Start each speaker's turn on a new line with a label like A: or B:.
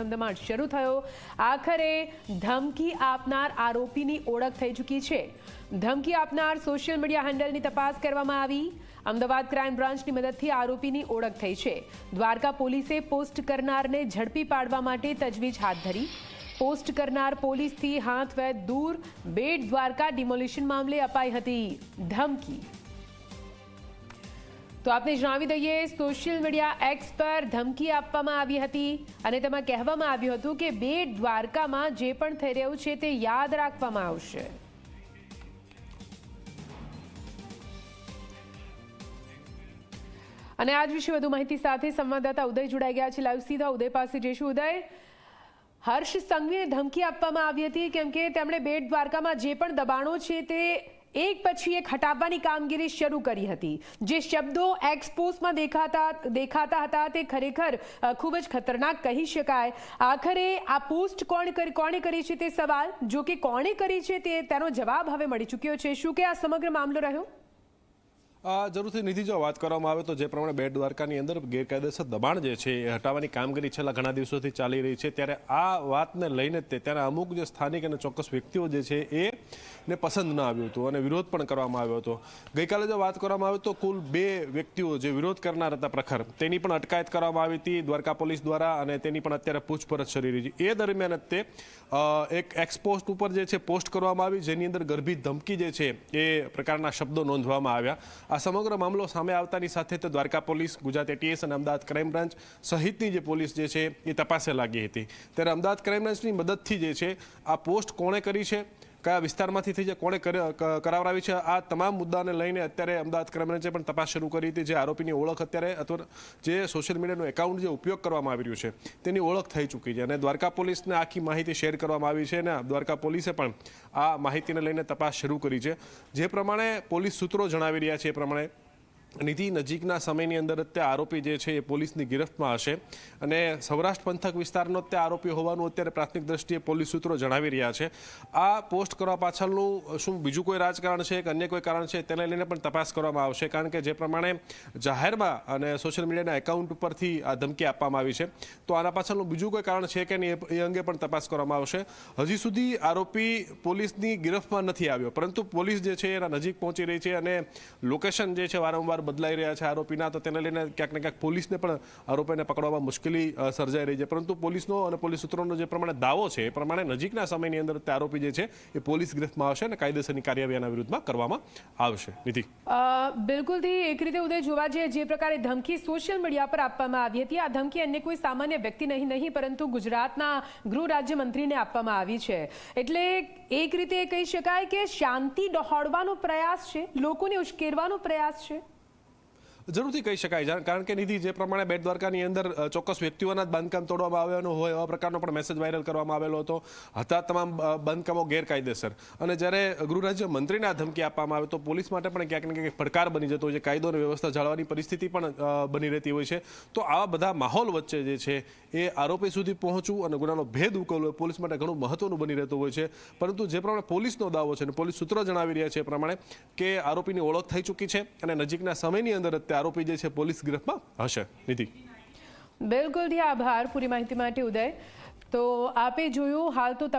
A: ધમધમાટ શરૂ થયો. આખરે ધમકી આપનાર આરોપીની ઓળખ થઈ ચૂકી છે. ધમકી આપનાર સોશિયલ મીડિયા હેન્ડલની તપાસ કરવામાં આવી. અમદાવાદ ક્રાઇમ બ્રાન્ચની મદદથી આરોપીની ઓળખ થઈ છે. દ્વારકા પોલીસે પોસ્ટ કરનારને ઝડપી પાડવા માટે તજવીજ હાથ ધરી. પોસ્ટ કરનાર પોલીસથી હાથ વેદ દૂર. બેટ દ્વારકા ડિમોલિશન મામલે અપાઈ હતી ધમકી. તો આપને જણાવી દઈએ સોશિયલ મીડિયા એક્સ પર ધમકી આપવામાં આવી હતી અને તેમાં કહેવામાં આવ્યું હતું કે બે દ્વારકામાં જે પણ થઈ રહ્યું છે તે યાદ રાખવામાં આવશે. અને આજ વિશે વધુ માહિતી સાથે સંવાદદાતા ઉદય જોડાઈ ગયા છે. લાઈવ સીધા ઉદય પાસે જઈશું. ઉદય, હર્ષ સંઘવીને ધમકી આપવામાં આવી હતી, કેમ કે તેમણે બેટ દ્વારકામાં જે પણ દબાણો છે તે એક પછી એક હટાવવાની કામગીરી શરૂ કરી હતી. જે શબ્દો એક્સપોઝમાં દેખાતા દેખાતા હતા તે ખરેખર ખૂબ જ ખતરનાક કહી શકાય. આખરે આ પોસ્ટ કોણ કોણે કરી છે તે સવાલ? જો કે કોણે કરી છે તે, તેનો જવાબ હવે મળી ચૂક્યો છે. શું કે આ સમગ્ર મામલો રહ્યો?
B: જરૂરથી નિધિ જો વાત કરવામાં આવે તો જે પ્રમાણે બેટ દ્વારકાની અંદર ગેરકાયદેસર દબાણ જે છે એ હટાવવાની કામગીરી છેલ્લા ઘણા દિવસોથી ચાલી રહી છે. ત્યારે આ વાતને લઈને તે, ત્યારે અમુક જે સ્થાનિક અને ચોક્કસ વ્યક્તિઓ જે છે એ ને પસંદ ન આવ્યું હતું અને વિરોધ પણ કરવામાં આવ્યો હતો. ગઈકાલે જો વાત કરવામાં આવે તો કુલ બે વ્યક્તિઓ જે વિરોધ કરનાર હતા પ્રખર, તેની પણ અટકાયત કરવામાં આવી હતી દ્વારકા પોલીસ દ્વારા અને તેની પણ અત્યારે પૂછપરછ કરી રહી છે. એ દરમિયાન તે એક એક્સપોસ્ટ ઉપર જે છે પોસ્ટ કરવામાં આવી, જેની અંદર ગર્ભિત ધમકી જે છે એ પ્રકારના શબ્દો નોંધવામાં આવ્યા. આ સમગ્ર મામલો સામે આવતાની સાથે તે દ્વારકા પોલીસ, ગુજરાત એટીએસ અને અમદાવાદ ક્રાઇમ બ્રાન્ચ સહિતની જે પોલીસ જે છે એ તપાસે લાગી હતી. ત્યારે અમદાવાદ ક્રાઇમ બ્રાન્ચની મદદથી જે છે આ પોસ્ટ કોણે કરી છે? કયા વિસ્તારમાંથી થઈ છે, કોણે કર- કરાવરાવી છે? આ તમામ મુદ્દાને લઈને અત્યારે અમદાવાદ ક્રાઇમ પણ તપાસ શરૂ કરી હતી. જે આરોપીની ઓળખ અત્યારે અથવા જે સોશિયલ મીડિયાનું એકાઉન્ટ જે ઉપયોગ કરવામાં આવી રહ્યું છે, તેની ઓળખ થઈ ચૂકી છે. અને દ્વારકા પોલીસને આખી માહિતી શેર કરવામાં આવી છે અને દ્વારકા પોલીસે પણ આ માહિતીને લઈને તપાસ શરૂ કરી છે. જે પ્રમાણે પોલીસ સૂત્રો જણાવી રહ્યા છે, એ પ્રમાણે નિધિ નજીકના સમયની અંદર તે આરોપી જે છે એ પોલીસની ગિરફ્તમાં હશે. અને સૌરાષ્ટ્ર પંથક વિસ્તારનો અત્યારે આરોપી હોવાનું અત્યારે પ્રાથમિક દ્રષ્ટિએ પોલીસ સૂત્રો જણાવી રહ્યા છે. આ પોસ્ટ કરવા પાછળનું શું બીજું કોઈ રાજકારણ છે કે અન્ય કોઈ કારણ છે તેને લઈને પણ તપાસ કરવામાં આવશે? કારણ કે જે પ્રમાણે જાહેરમાં અને સોશિયલ મીડિયાના એકાઉન્ટ ઉપરથી આ ધમકી આપવામાં આવી છે. તો આના પાછળનું બીજું કોઈ કારણ છે કે નહીં એ અંગે પણ તપાસ કરવામાં આવશે. હજી સુધી આરોપી પોલીસની ગિરફ્તમાં નથી આવ્યો. પરંતુ પોલીસ જે છે એના નજીક પહોંચી રહી છે અને લોકેશન જે છે વારંવાર બદલાઈ રહ્યા છે આરોપીના, તો તેને લઈને ક્યાંક ને ક્યાંક પોલીસને પણ આરોપીને પકડવામાં મુશ્કેલી સર્જાઈ રહી છે. પરંતુ પોલીસનો અને પોલીસ સૂત્રોનો જે પ્રમાણે દાવો છે, એ પ્રમાણે નજીકના સમયની અંદર તે આરોપી જે છે, એ પોલીસ ગિરફ્તમાં આવશે અને કાયદેસરની કાર્યવાહીના વિરુદ્ધમાં કરવામાં આવશે. નિધિ
A: બિલકુલથી એક રીતે ઉદય જોવા જઈએ, જે પ્રકારે ધમકી સોશિયલ મીડિયા પર આપવામાં આવી હતી. આ ધમકી અન્ય કોઈ સામાન્ય વ્યક્તિ નહીં નહીં, પરંતુ ગુજરાતના ગૃહ રાજ્યમંત્રીને આપવામાં આવી છે. એટલે એક રીતે કહી શકાય કે શાંતિ ડહોળવાનો પ્રયાસ છે, લોકોને ઉશ્કેરવાનો પ્રયાસ છે?
B: જરૂરથી કહી શકાય. કારણ કે નિધિ જે પ્રમાણે બેટ દ્વારકાની અંદર ચોક્કસ વ્યક્તિઓના જ બાંધકામ તોડવામાં આવ્યાનો હોય એવા પ્રકારનો પણ મેસેજ વાયરલ કરવામાં આવેલો હતો. હતા તમામ બાંધકામો ગેરકાયદેસર. અને જ્યારે ગૃહ રાજ્ય મંત્રીને આ ધમકી આપવામાં આવે તો પોલીસ માટે પણ ક્યાંક ને ક્યાંક પડકાર બની જતો હોય છે. કાયદો અને વ્યવસ્થા જાળવવાની પરિસ્થિતિ પણ બની રહેતી હોય છે. તો આવા બધા માહોલ વચ્ચે જે છે, એ આરોપી સુધી પહોંચવું અને ગુનાનો ભેદ ઉકેલવો પોલીસ માટે ઘણું મહત્વનું બની રહેતું હોય છે. પરંતુ જે પ્રમાણે પોલીસનો દાવો છે અને પોલીસ સૂત્રો જણાવી રહ્યા છે એ પ્રમાણે કે આરોપીની ઓળખ થઈ ચૂકી છે અને નજીકના સમયની અંદર તે આરોપી જે છે પોલીસ ગિરફ્તમાં હશે. નિધિ
A: બિલકુલથી આભાર. પૂરી માહિતી માટે ઉદય. તો આપે જોયું, હાલ તો